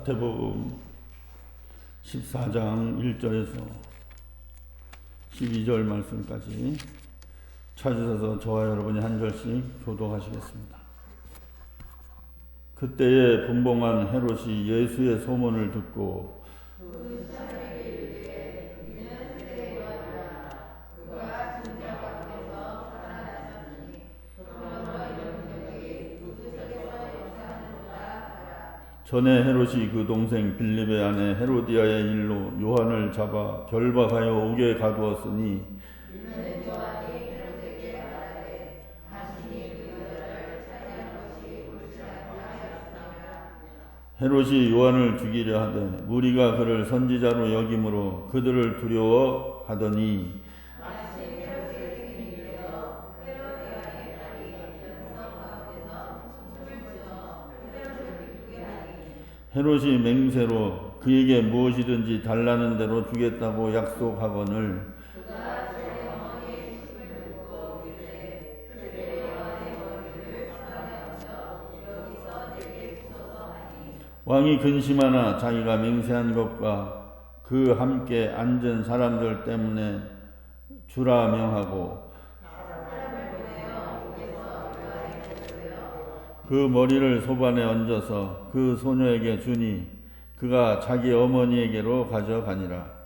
마태복음 14장 1절에서 12절 말씀까지 찾으셔서 저와 여러분이 한 절씩 교도하시겠습니다. 그때에 분봉한 헤롯이 예수의 소문을 듣고 전에 헤롯이 그 동생 빌립의 아내 헤로디아의 일로 요한을 잡아 결박하여 옥에 가두었으니 헤롯이 요한을 죽이려 하되 무리가 그를 선지자로 여김으로 그들을 두려워하더니 헤롯이 맹세로 그에게 무엇이든지 달라는 대로 주겠다고 약속하거늘 왕이 근심하나 자기가 맹세한 것과 그 함께 앉은 사람들 때문에 주라 명하고 그 머리를 소반에 얹어서 그 소녀에게 주니 그가 자기 어머니에게로 가져가니라.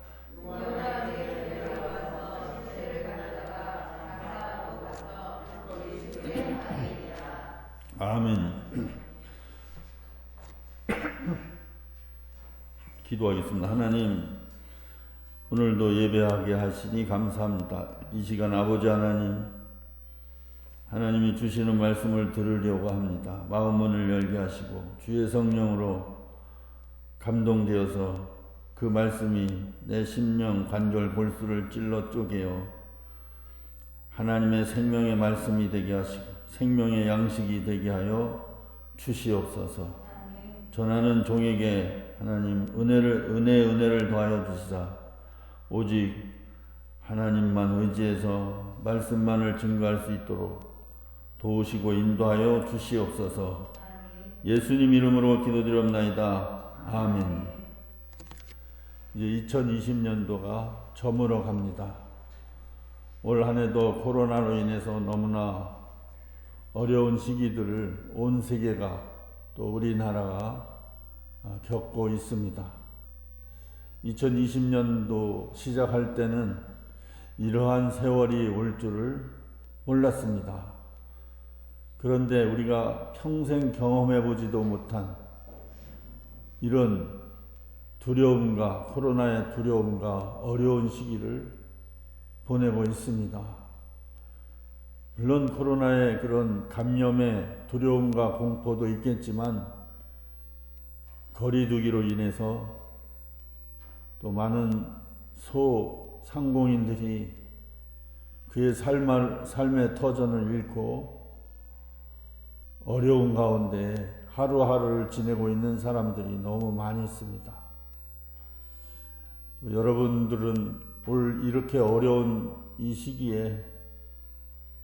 아멘. 기도하겠습니다. 하나님, 오늘도 예배하게 하시니 감사합니다. 이 시간 아버지 하나님, 하나님이 주시는 말씀을 들으려고 합니다. 마음 문을 열게 하시고 주의 성령으로 감동되어서 그 말씀이 내 심령 관절 골수를 찔러 쪼개어 하나님의 생명의 말씀이 되게 하시고 생명의 양식이 되게 하여 주시옵소서. 전하는 종에게 하나님 은혜를 은혜 은혜를 더하여 주시사 오직 하나님만 의지해서 말씀만을 증거할 수 있도록 도우시고 인도하여 주시옵소서. 예수님 이름으로 기도드렸나이다. 아멘. 이제 2020년도가 저물어 갑니다. 올 한해도 코로나로 인해서 너무나 어려운 시기들을 온 세계가 또 우리나라가 겪고 있습니다. 2020년도 시작할 때는 이러한 세월이 올 줄을 몰랐습니다. 그런데 우리가 평생 경험해 보지도 못한 이런 두려움과 코로나의 두려움과 어려운 시기를 보내고 있습니다. 물론 코로나의 그런 감염의 두려움과 공포도 있겠지만 거리두기로 인해서 또 많은 소상공인들이 그의 삶, 삶의 터전을 잃고 어려운 가운데 하루하루를 지내고 있는 사람들이 너무 많이 있습니다. 여러분들은 올 이렇게 어려운 이 시기에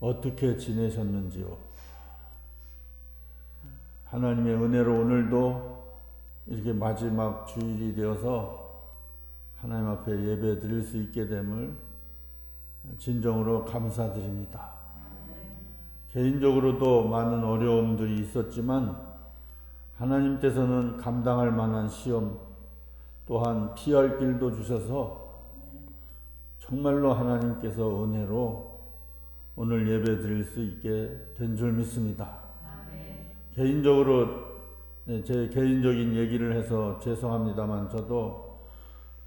어떻게 지내셨는지요? 하나님의 은혜로 오늘도 이렇게 마지막 주일이 되어서 하나님 앞에 예배 드릴 수 있게 됨을 진정으로 감사드립니다. 개인적으로도 많은 어려움들이 있었지만 하나님께서는 감당할 만한 시험 또한 피할 길도 주셔서 정말로 하나님께서 은혜로 오늘 예배 드릴 수 있게 된 줄 믿습니다. 개인적으로 네, 제 개인적인 얘기를 해서 죄송합니다만 저도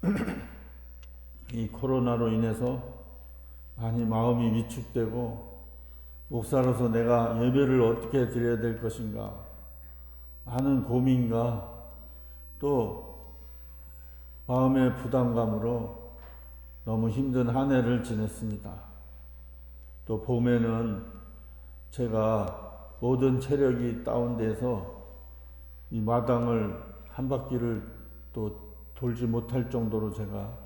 이 코로나로 인해서 많이 마음이 위축되고 목사로서 내가 예배를 어떻게 드려야 될 것인가 하는 고민과 또 마음의 부담감으로 너무 힘든 한 해를 지냈습니다. 또 봄에는 제가 모든 체력이 다운돼서 이 마당을 한 바퀴를 또 돌지 못할 정도로 제가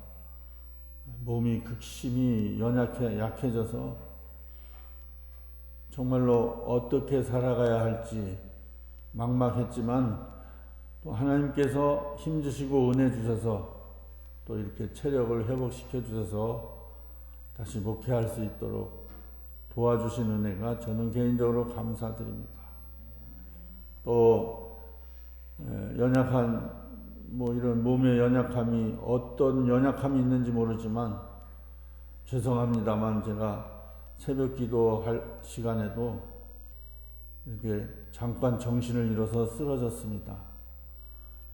몸이 극심히 연약해 약해져서 정말로 어떻게 살아가야 할지 막막했지만 또 하나님께서 힘 주시고 은혜 주셔서 또 이렇게 체력을 회복시켜 주셔서 다시 목회할 수 있도록 도와주신 은혜가 저는 개인적으로 감사드립니다. 또 예, 연약한 뭐 이런 몸의 연약함이 어떤 연약함이 있는지 모르지만 죄송합니다만 제가 새벽 기도할 시간에도 이렇게 잠깐 정신을 잃어서 쓰러졌습니다.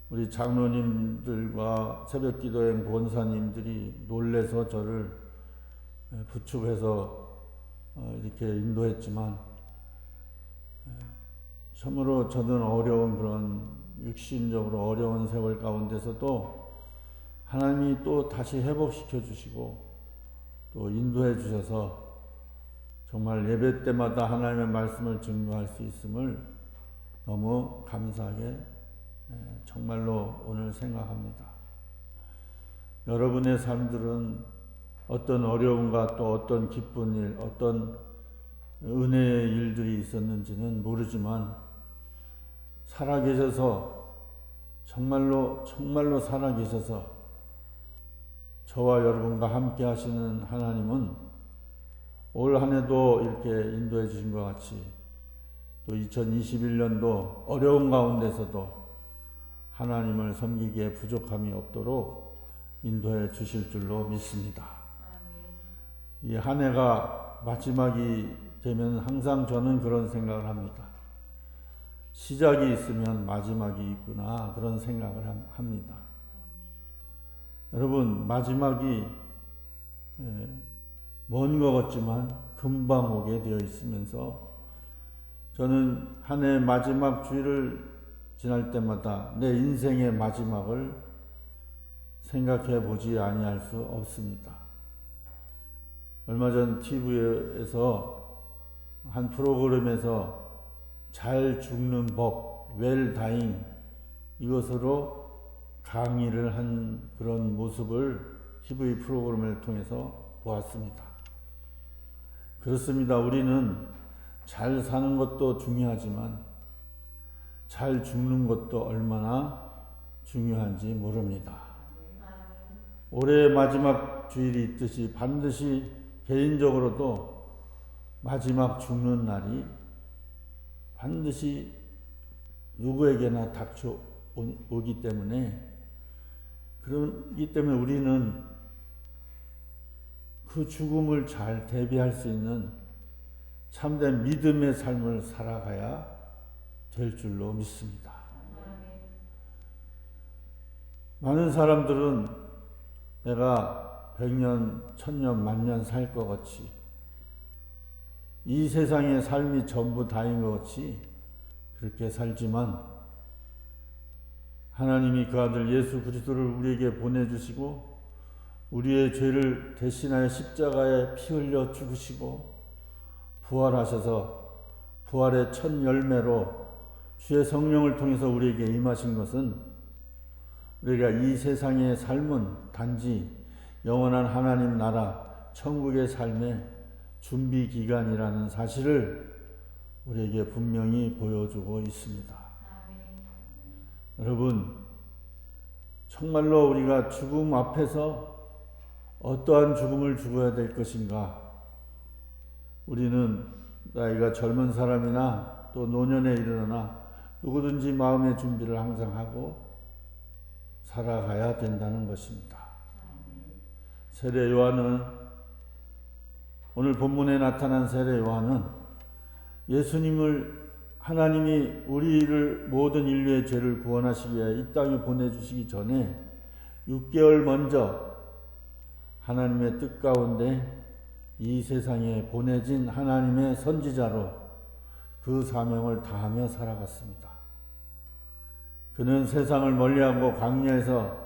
우리 장로님들과 새벽 기도행 본사님들이 놀래서 저를 부축해서 어, 이렇게 인도했지만 참으로 저는 어려운 그런 육신적으로 어려운 세월 가운데서도 하나님이 또 다시 회복시켜 주시고 또 인도해 주셔서 정말 예배 때마다 하나님의 말씀을 증거할 수 있음을 너무 감사하게 정말로 오늘 생각합니다. 여러분의 삶들은 어떤 어려움과 또 어떤 기쁜 일, 어떤 은혜의 일들이 있었는지는 모르지만 살아계셔서 정말로 정말로 살아계셔서 저와 여러분과 함께 하시는 하나님은 올 한 해도 이렇게 인도해 주신 것 같이 또 2021년도 어려운 가운데서도 하나님을 섬기기에 부족함이 없도록 인도해 주실 줄로 믿습니다. 이 한 해가 마지막이 되면 항상 저는 그런 생각을 합니다. 시작이 있으면 마지막이 있구나 그런 생각을 합니다. 여러분 마지막이 먼 것 같지만 금방 오게 되어 있으면서 저는 한 해 마지막 주일을 지날 때마다 내 인생의 마지막을 생각해 보지 아니할 수 없습니다. 얼마 전 TV에서 한 프로그램에서 잘 죽는 법, 웰 다잉 이것으로 강의를 한 그런 모습을 TV 프로그램을 통해서 보았습니다. 그렇습니다. 우리는 잘 사는 것도 중요하지만 잘 죽는 것도 얼마나 중요한지 모릅니다. 올해 마지막 주일이 있듯이 반드시 개인적으로도 마지막 죽는 날이 반드시 누구에게나 닥쳐오기 때문에 그러기 때문에 우리는 그 죽음을 잘 대비할 수 있는 참된 믿음의 삶을 살아가야 될 줄로 믿습니다. 많은 사람들은 내가 백년, 천년, 만년 살 것 같이 이 세상의 삶이 전부 다인 것 같이 그렇게 살지만 하나님이 그 아들 예수 그리스도를 우리에게 보내주시고 우리의 죄를 대신하여 십자가에 피 흘려 죽으시고 부활하셔서 부활의 첫 열매로 주의 성령을 통해서 우리에게 임하신 것은 우리가 이 세상의 삶은 단지 영원한 하나님 나라 천국의 삶의 준비 기간이라는 사실을 우리에게 분명히 보여주고 있습니다. 여러분, 정말로 우리가 죽음 앞에서 어떠한 죽음을 죽어야 될 것인가? 우리는 나이가 젊은 사람이나 또 노년에 이르거나 누구든지 마음의 준비를 항상 하고 살아가야 된다는 것입니다. 세례 요한은 오늘 본문에 나타난 세례 요한은 예수님을 하나님이 우리를 모든 인류의 죄를 구원하시기 위해 이 땅에 보내주시기 전에 6개월 먼저 하나님의 뜻 가운데 이 세상에 보내진 하나님의 선지자로 그 사명을 다하며 살아갔습니다. 그는 세상을 멀리하고 광야에서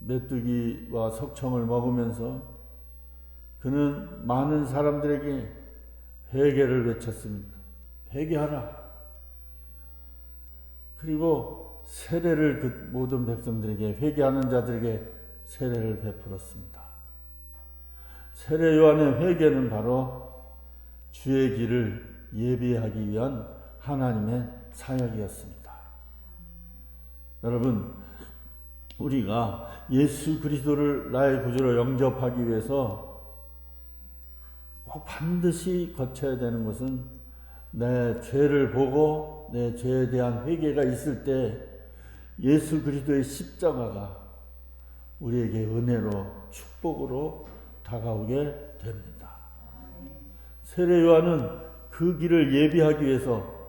메뚜기와 석청을 먹으면서 그는 많은 사람들에게 회개를 외쳤습니다. 회개하라. 그리고 세례를 그 모든 백성들에게 회개하는 자들에게 세례를 베풀었습니다. 세례 요한의 회개는 바로 주의 길을 예비하기 위한 하나님의 사역이었습니다. 여러분, 우리가 예수 그리스도를 나의 구주로 영접하기 위해서 꼭 반드시 거쳐야 되는 것은 내 죄를 보고 내 죄에 대한 회개가 있을 때 예수 그리스도의 십자가가 우리에게 은혜로 축복으로 다가오게 됩니다. 세례 요한은 그 길을 예비하기 위해서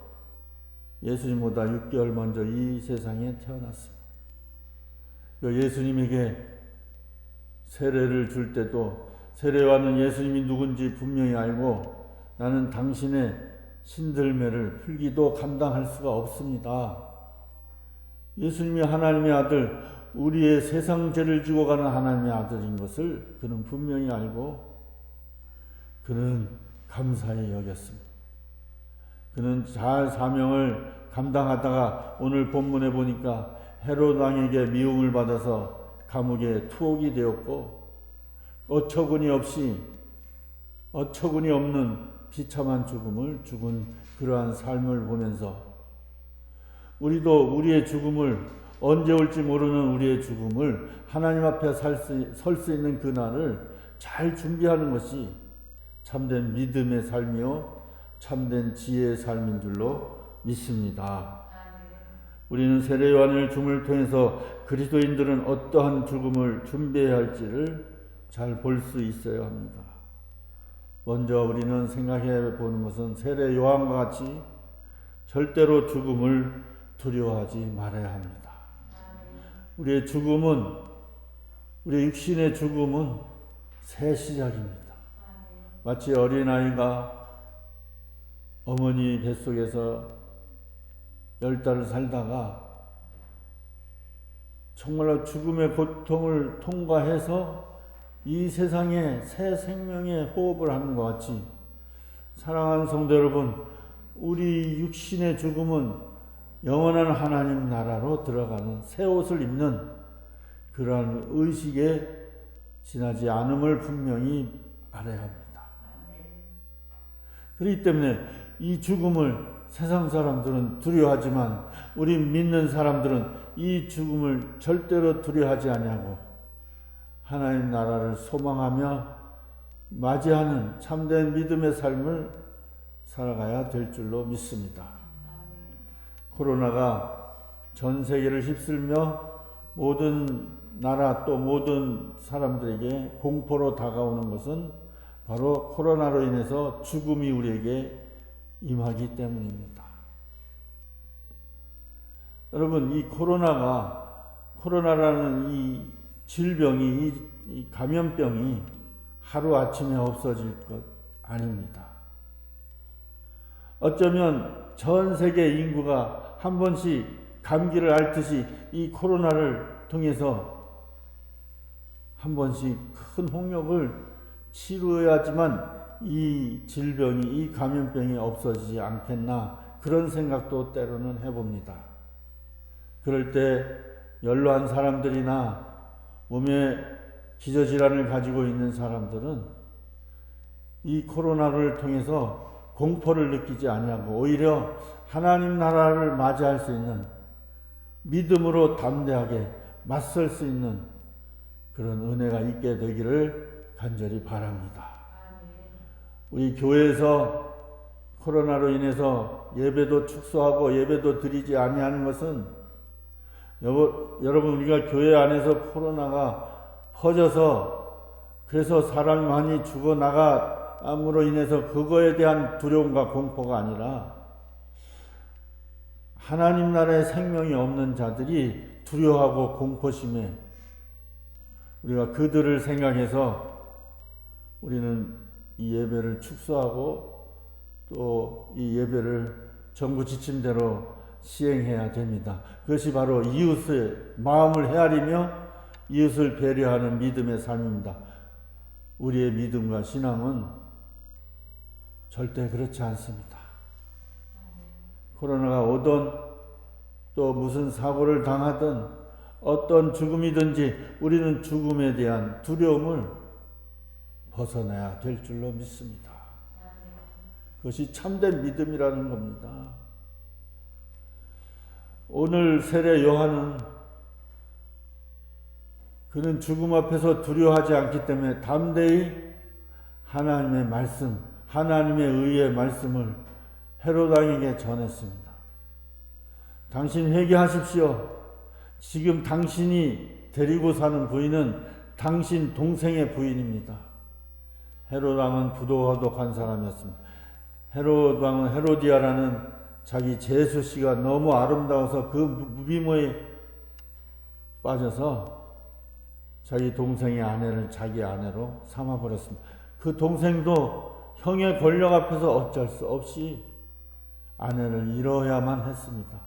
예수님보다 6개월 먼저 이 세상에 태어났습니다. 그 예수님에게 세례를 줄 때도 세례 요한은 예수님이 누군지 분명히 알고 나는 당신의 신들매를 풀기도 감당할 수가 없습니다. 예수님이 하나님의 아들, 우리의 세상 죄를 지고 가는 하나님의 아들인 것을 그는 분명히 알고 그는 감사히 여겼습니다. 그는 잘 사명을 감당하다가 오늘 본문에 보니까 헤롯 왕에게 미움을 받아서 감옥에 투옥이 되었고 어처구니 없이 어처구니 없는 비참한 죽음을 죽은 그러한 삶을 보면서 우리도 우리의 죽음을 언제 올지 모르는 우리의 죽음을 하나님 앞에 설수 있는 그 날을 잘 준비하는 것이 참된 믿음의 삶이요 참된 지혜의 삶인 줄로 믿습니다. 우리는 세례 요한의 죽음을 통해서 그리스도인들은 어떠한 죽음을 준비해야 할지를 잘 볼 수 있어야 합니다. 먼저 우리는 생각해 보는 것은 세례 요한과 같이 절대로 죽음을 두려워하지 말아야 합니다. 우리의 죽음은 우리 육신의 죽음은 새 시작입니다. 마치 어린아이가 어머니 뱃속에서 열 달을 살다가 정말로 죽음의 고통을 통과해서 이 세상에 새 생명의 호흡을 하는 것 같이 사랑하는 성도 여러분, 우리 육신의 죽음은 영원한 하나님 나라로 들어가는 새 옷을 입는 그러한 의식에 지나지 않음을 분명히 알아야 합니다. 그렇기 때문에 이 죽음을 세상 사람들은 두려워하지만 우리 믿는 사람들은 이 죽음을 절대로 두려워하지 아니하고 하나님 나라를 소망하며 맞이하는 참된 믿음의 삶을 살아가야 될 줄로 믿습니다. 코로나가 전 세계를 휩쓸며 모든 나라 또 모든 사람들에게 공포로 다가오는 것은 바로 코로나로 인해서 죽음이 우리에게 임하기 때문입니다. 여러분, 이 코로나가, 코로나라는 이 질병이, 이 감염병이 하루아침에 없어질 것 아닙니다. 어쩌면 전 세계 인구가 한 번씩 감기를 앓듯이 이 코로나를 통해서 한 번씩 큰 홍역을 치료해야지만 이 질병이, 이 감염병이 없어지지 않겠나 그런 생각도 때로는 해봅니다. 그럴 때 연로한 사람들이나 몸에 기저질환을 가지고 있는 사람들은 이 코로나를 통해서 공포를 느끼지 아니하고 오히려 하나님 나라를 맞이할 수 있는 믿음으로 담대하게 맞설 수 있는 그런 은혜가 있게 되기를 간절히 바랍니다. 우리 교회에서 코로나로 인해서 예배도 축소하고 예배도 드리지 아니하는 것은 여러분 우리가 교회 안에서 코로나가 퍼져서 그래서 사람이 많이 죽어 나 감으로 인해서 그거에 대한 두려움과 공포가 아니라 하나님 나라의 생명이 없는 자들이 두려워하고 공포심에 우리가 그들을 생각해서 우리는 이 예배를 축소하고 또 이 예배를 정부 지침대로 시행해야 됩니다. 그것이 바로 이웃의 마음을 헤아리며 이웃을 배려하는 믿음의 삶입니다. 우리의 믿음과 신앙은 절대 그렇지 않습니다. 코로나가 오던 또 무슨 사고를 당하든 어떤 죽음이든지 우리는 죽음에 대한 두려움을 벗어나야 될 줄로 믿습니다. 그것이 참된 믿음이라는 겁니다. 오늘 세례 요한은 그는 죽음 앞에서 두려워하지 않기 때문에 담대히 하나님의 말씀, 하나님의 의의 말씀을 헤롯 왕에게 전했습니다. 당신 회개하십시오. 지금 당신이 데리고 사는 부인은 당신 동생의 부인입니다. 헤롯 왕은 부도덕한 사람이었습니다. 헤롯 왕은 헤로디아라는 자기 제수 씨가 너무 아름다워서 그 미모에 빠져서 자기 동생의 아내를 자기 아내로 삼아버렸습니다. 그 동생도 형의 권력 앞에서 어쩔 수 없이 아내를 잃어야만 했습니다.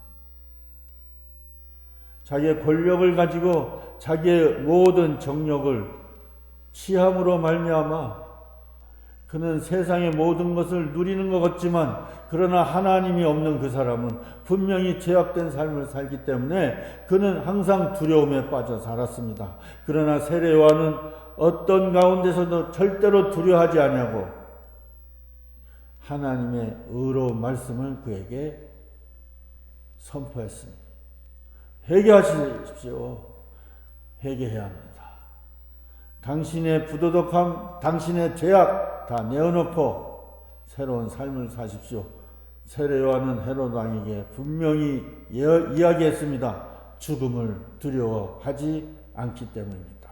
자기의 권력을 가지고 자기의 모든 정력을 취함으로 말미암아 그는 세상의 모든 것을 누리는 것 같지만 그러나 하나님이 없는 그 사람은 분명히 죄악된 삶을 살기 때문에 그는 항상 두려움에 빠져 살았습니다. 그러나 세례와는 어떤 가운데서도 절대로 두려워하지 아니하고 하나님의 의로운 말씀을 그에게 선포했습니다. 회개하십시오. 회개해야 합니다. 당신의 부도덕함, 당신의 죄악 다 내어놓고 새로운 삶을 사십시오. 세례 요한은 헤롯 왕에게 분명히 이야기했습니다. 죽음을 두려워하지 않기 때문입니다.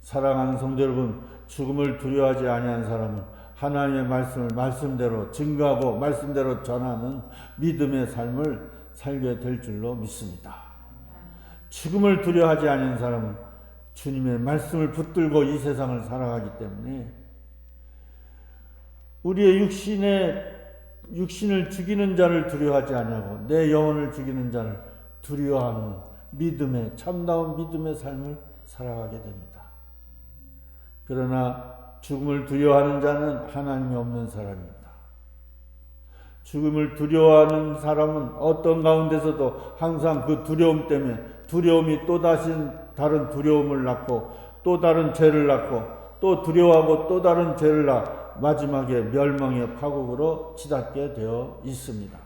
사랑하는 성도 여러분, 죽음을 두려워하지 아니한 사람은 하나님의 말씀을 말씀대로 증거하고 말씀대로 전하는 믿음의 삶을 살게 될 줄로 믿습니다. 죽음을 두려워하지 않은 사람은 주님의 말씀을 붙들고 이 세상을 살아가기 때문에 우리의 육신의 육신을 죽이는 자를 두려워하지 아니하고 내 영혼을 죽이는 자를 두려워하는 믿음의 참다운 믿음의 삶을 살아가게 됩니다. 그러나 죽음을 두려워하는 자는 하나님이 없는 사람입니다. 죽음을 두려워하는 사람은 어떤 가운데서도 항상 그 두려움 때문에 두려움이 또 다시 다른 두려움을 낳고 또 다른 죄를 낳고 또 두려워하고 또 다른 죄를 낳고 마지막에 멸망의 파국으로 치닫게 되어 있습니다.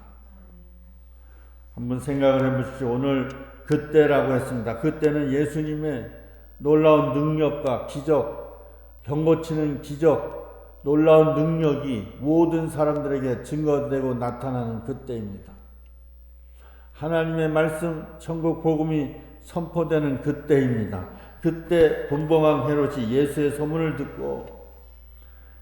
한번 생각을 해보십시오. 오늘 그때라고 했습니다. 그때는 예수님의 놀라운 능력과 기적, 병 고치는 기적, 놀라운 능력이 모든 사람들에게 증거되고 나타나는 그때입니다. 하나님의 말씀, 천국 복음이 선포되는 그때입니다. 그때 본봉왕 헤롯이 예수의 소문을 듣고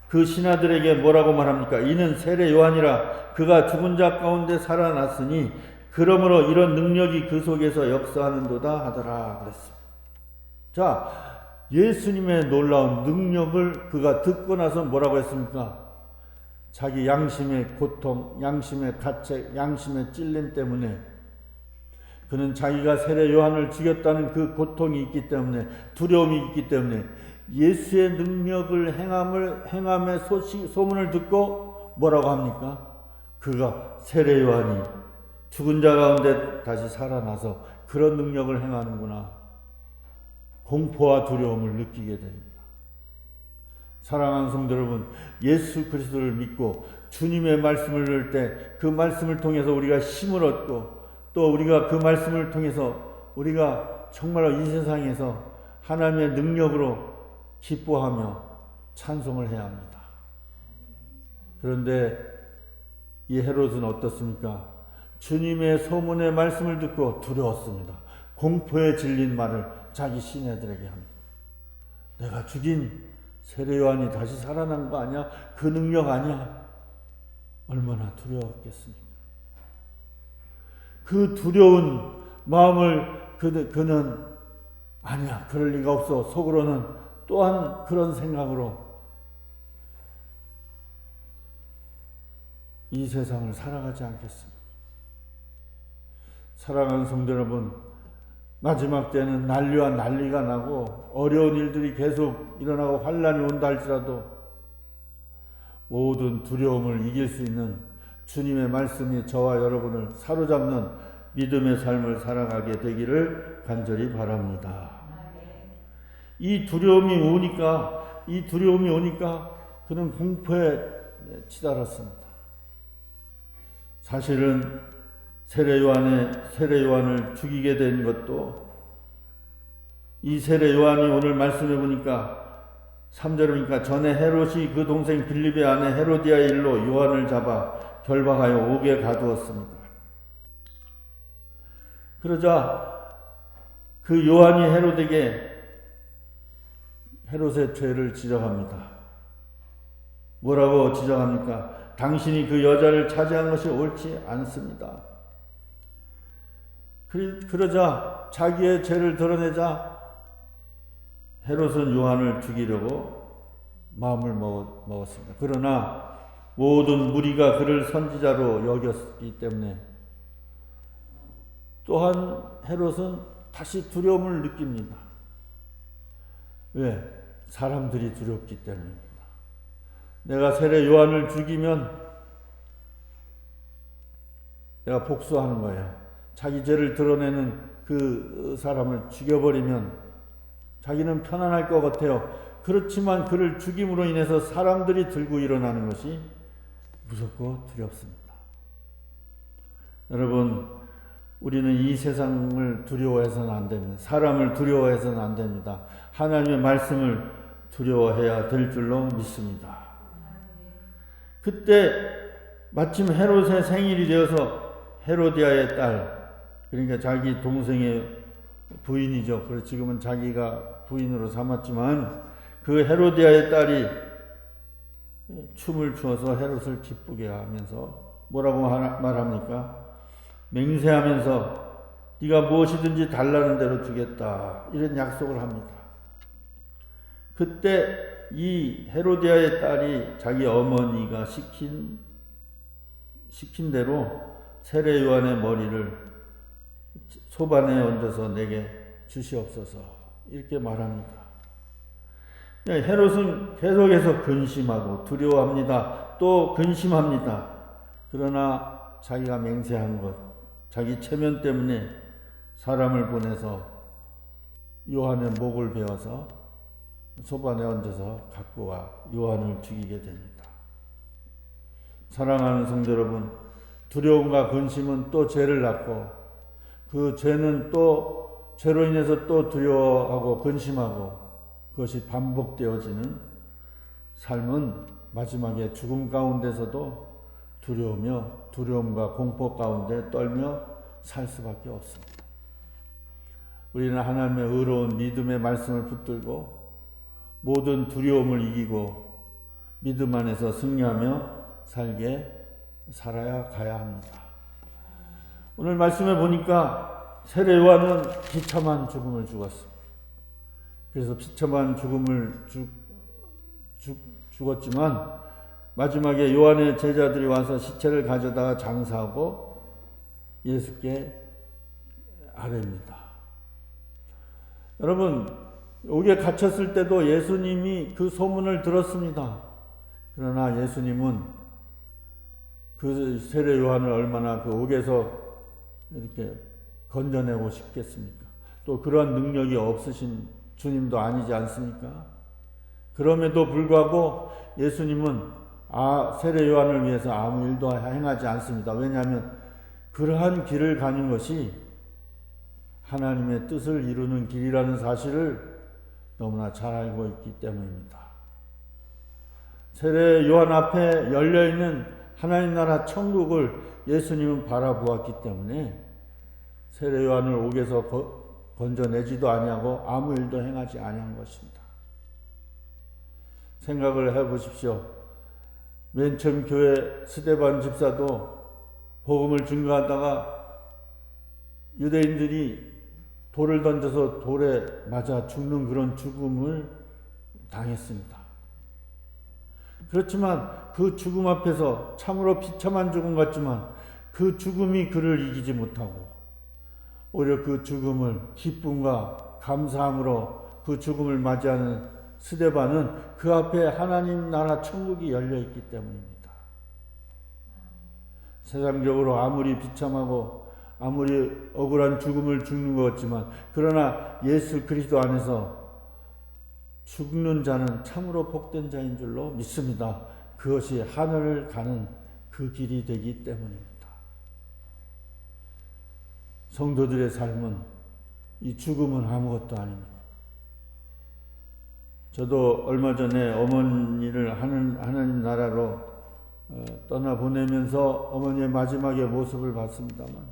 그 신하들에게 뭐라고 말합니까? 이는 세례 요한이라 그가 죽은 자 가운데 살아났으니 그러므로 이런 능력이 그 속에서 역사하는도다 하더라 그랬습니다. 자, 예수님의 놀라운 능력을 그가 듣고 나서 뭐라고 했습니까? 자기 양심의 고통, 양심의 가책, 양심의 찔림 때문에 그는 자기가 세례 요한을 죽였다는 그 고통이 있기 때문에 두려움이 있기 때문에 예수의 능력을 행함을 행함의 소식 소문을 듣고 뭐라고 합니까? 그가 세례 요한이 죽은 자 가운데 다시 살아나서 그런 능력을 행하는구나. 공포와 두려움을 느끼게 됩니다. 사랑하는 성도 여러분, 예수 그리스도를 믿고 주님의 말씀을 들을 때 그 말씀을 통해서 우리가 힘을 얻고 또 우리가 그 말씀을 통해서 우리가 정말로 이 세상에서 하나님의 능력으로 기뻐하며 찬송을 해야 합니다. 그런데 이 헤롯은 어떻습니까? 주님의 소문의 말씀을 듣고 두려웠습니다. 공포에 질린 말을 자기 시내들에게 합니다. 내가 죽인 세례요한이 다시 살아난 거 아니야? 그 능력 아니야? 얼마나 두려웠겠습니까? 그 두려운 마음을 그, 그는 아니야, 그럴 리가 없어. 속으로는 또한 그런 생각으로 이 세상을 살아가지 않겠습니다. 사랑하는 성도 여러분, 마지막 때는 난리와 난리가 나고 어려운 일들이 계속 일어나고 환란이 온다 할지라도 모든 두려움을 이길 수 있는 주님의 말씀이 저와 여러분을 사로잡는 믿음의 삶을 살아가게 되기를 간절히 바랍니다. 이 두려움이 오니까 이 두려움이 오니까 그는 공포에 치달았습니다. 사실은 세례 요한의 세례 요한을 죽이게 된 것도 이 세례 요한이 오늘 말씀해 보니까 3절이니까 전에 헤롯이 그 동생 빌립의 아내 헤로디아의 일로 요한을 잡아 결박하여 옥에 가두었습니다. 그러자 그 요한이 헤롯에게 헤롯의 죄를 지적합니다. 뭐라고 지적합니까? 당신이 그 여자를 차지한 것이 옳지 않습니다. 그러자 자기의 죄를 드러내자 헤롯은 요한을 죽이려고 마음을 먹었습니다. 그러나 모든 무리가 그를 선지자로 여겼기 때문에 또한 헤롯은 다시 두려움을 느낍니다. 왜? 사람들이 두렵기 때문입니다. 내가 세례 요한을 죽이면 내가 복수하는 거예요. 자기 죄를 드러내는 그 사람을 죽여버리면 자기는 편안할 것 같아요. 그렇지만 그를 죽임으로 인해서 사람들이 들고 일어나는 것이 무섭고 두렵습니다. 여러분, 우리는 이 세상을 두려워해서는 안 됩니다. 사람을 두려워해서는 안 됩니다. 하나님의 말씀을 두려워해야 될 줄로 믿습니다. 그때 마침 헤롯의 생일이 되어서 헤로디아의 딸, 그러니까 자기 동생의 부인이죠. 그래서 지금은 자기가 부인으로 삼았지만 그 헤로디아의 딸이 춤을 추어서 헤롯을 기쁘게 하면서 뭐라고 말합니까? 맹세하면서 네가 무엇이든지 달라는 대로 주겠다 이런 약속을 합니다. 그때 이 헤로디아의 딸이 자기 어머니가 시킨 시킨 대로 세례 요한의 머리를 소반에 얹어서 내게 주시옵소서 이렇게 말합니다. 헤롯은 계속해서 근심하고 두려워합니다. 또 근심합니다. 그러나 자기가 맹세한 것, 자기 체면 때문에 사람을 보내서 요한의 목을 베어서 소반에 얹어서 갖고 와 요한을 죽이게 됩니다. 사랑하는 성도 여러분, 두려움과 근심은 또 죄를 낳고 그 죄는 또 죄로 인해서 또 두려워하고 근심하고 그것이 반복되어지는 삶은 마지막에 죽음 가운데서도 두려우며 두려움과 공포 가운데 떨며 살 수밖에 없습니다. 우리는 하나님의 의로운 믿음의 말씀을 붙들고 모든 두려움을 이기고 믿음 안에서 승리하며 살게 살아야 가야 합니다. 오늘 말씀에 보니까 세례 요한은 비참한 죽음을 죽었습니다. 그래서 비참한 죽음을 죽, 죽, 죽었지만 마지막에 요한의 제자들이 와서 시체를 가져다가 장사하고 예수께 아뢰입니다. 여러분, 옥에 갇혔을 때도 예수님이 그 소문을 들었습니다. 그러나 예수님은 그 세례 요한을 얼마나 그 옥에서 이렇게 건져내고 싶겠습니까? 또 그러한 능력이 없으신 주님도 아니지 않습니까? 그럼에도 불구하고 예수님은 아, 세례 요한을 위해서 아무 일도 행하지 않습니다. 왜냐하면 그러한 길을 가는 것이 하나님의 뜻을 이루는 길이라는 사실을 너무나 잘 알고 있기 때문입니다. 세례 요한 앞에 열려 있는 하나님 나라 천국을 예수님은 바라보았기 때문에 세례 요한을 옥에서 건져내지도 아니하고 아무 일도 행하지 아니한 것입니다. 생각을 해 보십시오. 맨 처음 교회 스데반 집사도 복음을 증거하다가 유대인들이 돌을 던져서 돌에 맞아 죽는 그런 죽음을 당했습니다. 그렇지만 그 죽음 앞에서 참으로 비참한 죽음 같지만 그 죽음이 그를 이기지 못하고 오히려 그 죽음을 기쁨과 감사함으로 그 죽음을 맞이하는 스데반은 그 앞에 하나님 나라 천국이 열려 있기 때문입니다. 세상적으로 아무리 비참하고 아무리 억울한 죽음을 죽는 것 같지만 그러나 예수 그리스도 안에서 죽는 자는 참으로 복된 자인 줄로 믿습니다. 그것이 하늘을 가는 그 길이 되기 때문입니다. 성도들의 삶은 이 죽음은 아무것도 아닙니다. 저도 얼마 전에 어머니를 하는 하나님 나라로 어, 떠나 보내면서 어머니의 마지막의 모습을 봤습니다만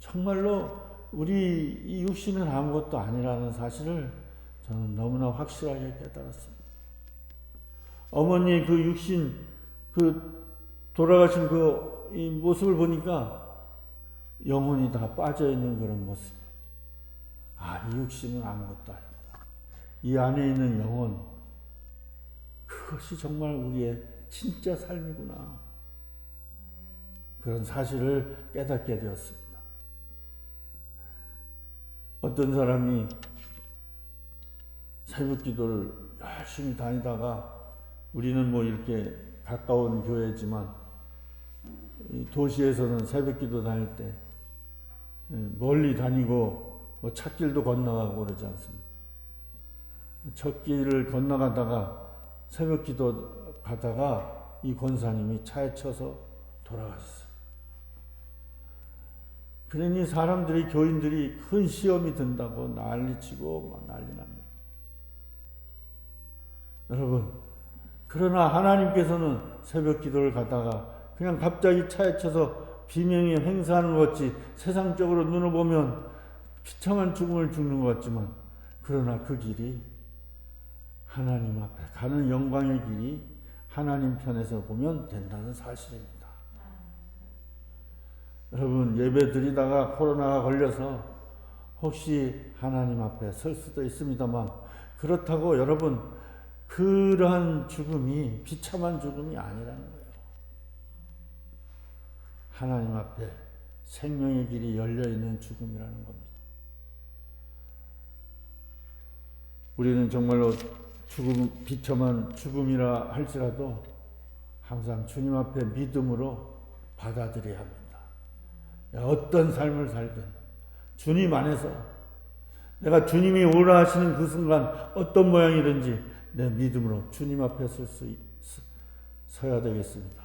정말로 우리 이 육신은 아무것도 아니라는 사실을 저는 너무나 확실하게 깨달았습니다. 어머니 그 육신 그 돌아가신 그 이 모습을 보니까 영혼이 다 빠져 있는 그런 모습. 아, 이 육신은 아무것도 아니다. 이 안에 있는 영혼 그것이 정말 우리의 진짜 삶이구나. 그런 사실을 깨닫게 되었습니다. 어떤 사람이 새벽 기도를 열심히 다니다가 우리는 뭐 이렇게 가까운 교회지만 도시에서는 새벽 기도 다닐 때 멀리 다니고 뭐 찻길도 건너가고 그러지 않습니까? 첫 길을 건너가다가 새벽 기도 가다가 이 권사님이 차에 쳐서 돌아갔어요. 그러니 사람들이 교인들이 큰 시험이 든다고 난리치고 막 난리 납니다. 여러분, 그러나 하나님께서는 새벽 기도를 가다가 그냥 갑자기 차에 쳐서 비명이 행사하는 것 같이 세상적으로 눈을 보면 비참한 죽음을 죽는 것 같지만 그러나 그 길이 하나님 앞에 가는 영광의 길이 하나님 편에서 보면 된다는 사실입니다. 여러분 예배 드리다가 코로나가 걸려서 혹시 하나님 앞에 설 수도 있습니다만 그렇다고 여러분 그러한 죽음이 비참한 죽음이 아니라는 거예요. 하나님 앞에 생명의 길이 열려 있는 죽음이라는 겁니다. 우리는 정말로 죽음, 비참한 죽음이라 할지라도 항상 주님 앞에 믿음으로 받아들여야 합니다. 어떤 삶을 살든 주님 안에서 내가 주님이 오라 하시는 그 순간 어떤 모양이든지 내 믿음으로 주님 앞에 설수 서야 되겠습니다.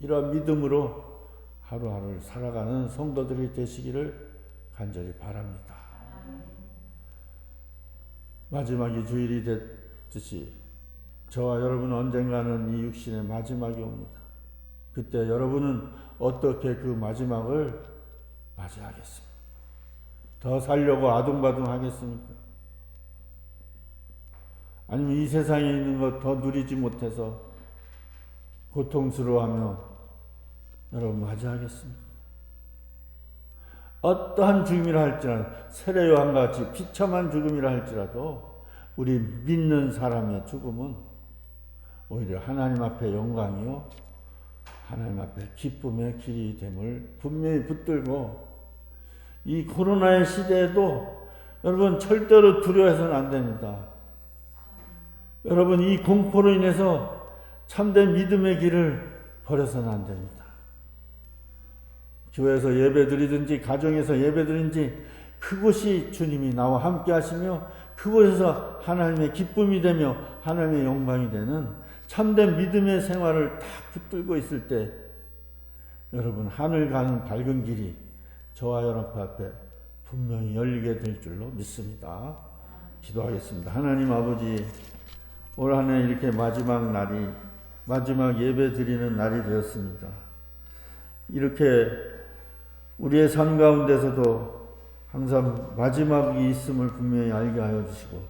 이러한 믿음으로 하루하루를 살아가는 성도들이 되시기를 간절히 바랍니다. 마지막이 주일이 됐듯이 저와 여러분 언젠가는 이 육신의 마지막이 옵니다. 그때 여러분은 어떻게 그 마지막을 맞이하겠습니까? 더 살려고 아둥바둥 하겠습니까? 아니면 이 세상에 있는 것 더 누리지 못해서 고통스러워하며 여러분 맞이하겠습니다. 어떠한 죽음이라 할지라도 세례 요한과 같이 비참한 죽음이라 할지라도 우리 믿는 사람의 죽음은 오히려 하나님 앞에 영광이요 하나님 앞에 기쁨의 길이 됨을 분명히 붙들고 이 코로나의 시대에도 여러분 절대로 두려워해서는 안 됩니다. 여러분 이 공포로 인해서 참된 믿음의 길을 버려서는 안 됩니다. 교회에서 예배 드리든지 가정에서 예배 드리든지 그곳이 주님이 나와 함께 하시며 그곳에서 하나님의 기쁨이 되며 하나님의 영광이 되는 참된 믿음의 생활을 딱 붙들고 있을 때 여러분 하늘 가는 밝은 길이 저와 여러분 앞에 분명히 열리게 될 줄로 믿습니다. 기도하겠습니다. 하나님 아버지 올 한 해 이렇게 마지막 날이 마지막 예배 드리는 날이 되었습니다. 이렇게 우리의 삶 가운데서도 항상 마지막이 있음을 분명히 알게 하여 주시고